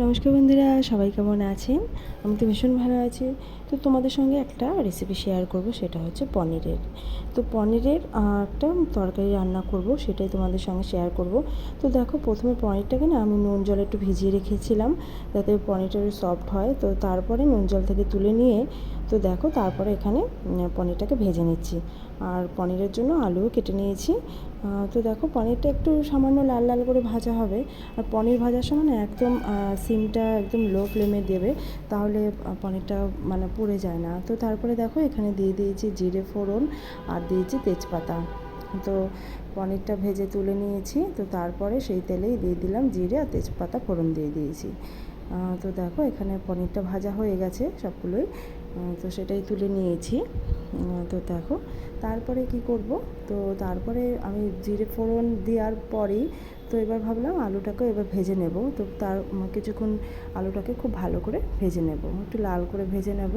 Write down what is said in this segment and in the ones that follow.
নমস্কার বন্ধুরা, সবাই কেমন আছেন? আমি তো ভীষণ ভালো আছি। তো তোমাদের সঙ্গে একটা রেসিপি শেয়ার করব, সেটা হচ্ছে পনিরের। তো পনিরের একটা তরকারি রান্না করব, সেটাই তোমাদের সঙ্গে শেয়ার করব। তো দেখো, প্রথমে পনিরটাকে না আমি নুন জল একটু ভিজিয়ে রেখেছিলাম, যাতে পনিরটা সফট হয়। তো তারপরে নুন জল থেকে তুলে নিয়ে তো দেখো তারপরে এখানে পনিরটাকে ভেজে নিচ্ছি। আর পনিরের জন্য আলুও কেটে নিয়েছি। তো দেখো পনিরটা একটু সামান্য লাল লাল করে ভাজা হবে। আর পনির ভাজার সময় না একদম সিমটা একদম লো ফ্লেমে দেবে, তাহলে পনিরটা মানে পুড়ে যায় না। তো তারপরে দেখো এখানে দিয়ে দিয়েছি জিরে ফোড়ন আর দিয়েছি তেজপাতা। তো পনিরটা ভেজে তুলে নিয়েছি। তো তারপরে সেই তেলেই দিয়ে দিলাম জিরে আর তেজপাতা ফোড়ন দিয়ে দিয়েছি। তো দেখো, এখানে পনিরটা ভাজা হয়ে গেছে সবগুলোই। তো সেটাই তুলে নিয়েছি। তো দেখো, তারপরে কি করব? তো তারপরে আমি জিরে ফোড়ন দেওয়ার পরেই তো এবার ভাবলাম আলুটাকে এবার ভেজে নেব। তো তার কিছুক্ষণ আলুটাকে খুব ভালো করে ভেজে নেব। একটু লাল করে ভেজে নেব।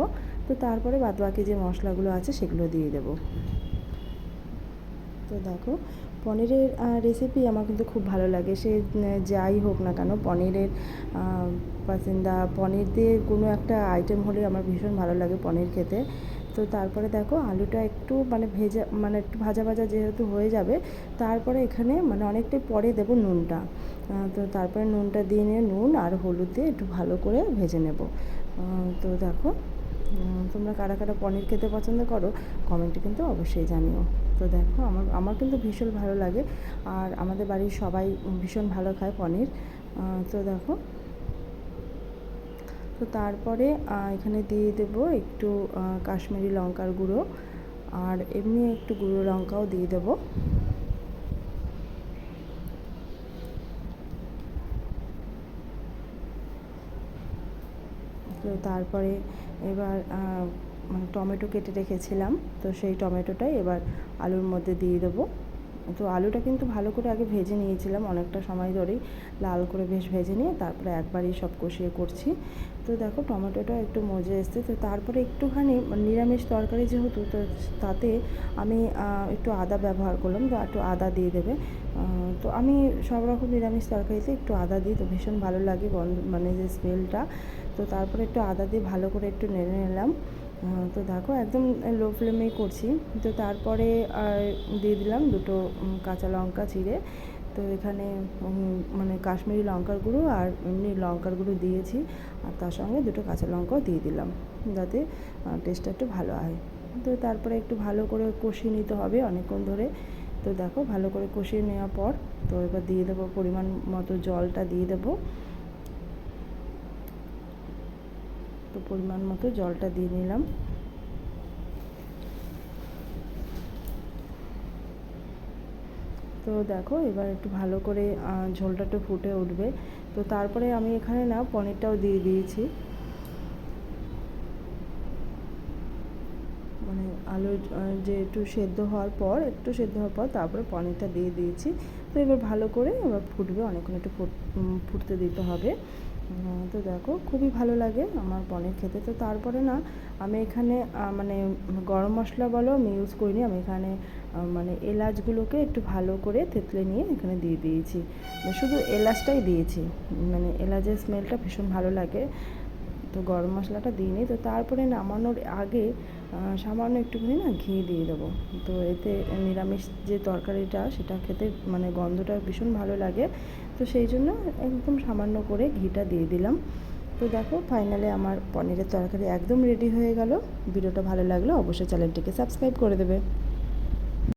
তো তারপরে বাদবাকি যে মশলাগুলো আছে সেগুলো দিয়ে দেবো। তো দেখো, পনিরের রেসিপি আমার কিন্তু খুব ভালো লাগে। সে যাই হোক না কেন, পনিরের পাসিন্দা পনির দিয়ে কোনো একটা আইটেম হলে আমার ভীষণ ভালো লাগে পনির খেতে। তো তারপরে দেখো, আলুটা একটু মানে ভেজা মানে একটু ভাজা ভাজা যেহেতু হয়ে যাবে, তারপরে এখানে মানে অনেকটাই পরে দেবো নুনটা। তো তারপরে নুনটা দিয়ে নিয়ে নুন আর হলুদ দিয়ে একটু ভালো করে ভেজে নেব। তো দেখো তোমরা কারা কারা পনির খেতে পছন্দ করো কমেন্টে কিন্তু অবশ্যই জানিও। তো দেখো, আমার আমার কিন্তু ভীষণ ভালো লাগে। আর আমাদের বাড়ির সবাই ভীষণ ভালো খায় পনির। তো দেখো। তো তারপরে এখানে দিয়ে দেবো একটু কাশ্মীরি লঙ্কার গুঁড়ো। আর এমনি একটু গুঁড়ো লঙ্কাও দিয়ে দেবো। তো তারপরে এবার মানে টমেটো কেটে রেখেছিলাম, তো সেই টমেটোটাই এবার আলুর মধ্যে দিয়ে দেবো। তো আলুটা কিন্তু ভালো করে আগে ভেজে নিয়েছিলাম, অনেকটা সময় ধরেই লাল করে বেশ ভেজে নিয়ে তারপরে একবারই সব কষিয়ে করছি। তো দেখো টমেটোটা একটু মজে এসছে, তো তারপরে একটুখানি নিরামিষ তরকারি যেহেতু, তো তাতে আমি একটু আদা ব্যবহার করলাম তো একটু আদা দিয়ে দেবে। তো আমি সব রকম নিরামিষ তরকারিতে একটু আদা দিই, তো ভীষণ ভালো লাগে মানে যে স্মেলটা। তো তারপরে একটু আদা দিয়ে ভালো করে একটু নেড়ে নিলাম। তো দেখো, একদম লো ফ্লেমেই করছি। তো তারপরে দিয়ে দিলাম দুটো কাঁচা লঙ্কা চিড়ে। তো এখানে মানে কাশ্মীরি লঙ্কার গুঁড়ো আর এমনি লঙ্কার গুঁড়ো দিয়েছি। আর তার সঙ্গে দুটো কাঁচা লঙ্কাও দিয়ে দিলাম, যাতে টেস্টটা একটু ভালো হয়। তো তারপরে একটু ভালো করে কষিয়ে নিতে হবে অনেকক্ষণ ধরে। তো দেখো, ভালো করে কষিয়ে নেওয়ার পর, তো এবার দিয়ে দেবো পরিমাণ মতো জলটা দিয়ে দেবো। তো পরিমাণ মতো জলটা দিয়ে নিলাম। তো দেখো, এবার একটু ভালো করে ঝোলটা একটু ফুটে উঠবে। তো তারপরে আমি এখানে না পনিরটাও দিয়ে দিয়েছি। মানে আলু যে একটু সেদ্ধ হওয়ার পর, একটু সেদ্ধ হওয়ার পর তারপরে পনিরটা দিয়ে দিয়েছি। তো এবার ভালো করে এবার ফুটবে, অনেকক্ষণ একটু ফুট- ফুটতে দিতে হবে। তো দেখো, খুবই ভালো লাগে আমার পনির খেতে। তো তারপরে না, আমি এখানে মানে গরম মশলা বলো, আমি ইউজ করিনি। আমি এখানে মানে এলাচগুলোকে একটু ভালো করে থেতলে নিয়ে এখানে দিয়ে দিয়েছি। মানে শুধু এলাচটাই দিয়েছি। মানে এলাচের স্মেলটা ভীষণ ভালো লাগে। তো গরম মশলাটা দিইনি। তো তারপরে নামানোর আগে সামান্য একটুখানি না ঘি দিয়ে দেবো। তো এতে নিরামিষ যে তরকারিটা, সেটা খেতে মানে গন্ধটা ভীষণ ভালো লাগে। তো সেই জন্য একদম সামান্য করে ঘিটা দিয়ে দিলাম। তো দেখো ফাইনালে আমার পনিরের তরকারি একদম রেডি হয়ে গেল। ভিডিওটা ভালো লাগল অবশ্যই চ্যানেলটিকে সাবস্ক্রাইব করে দেবে।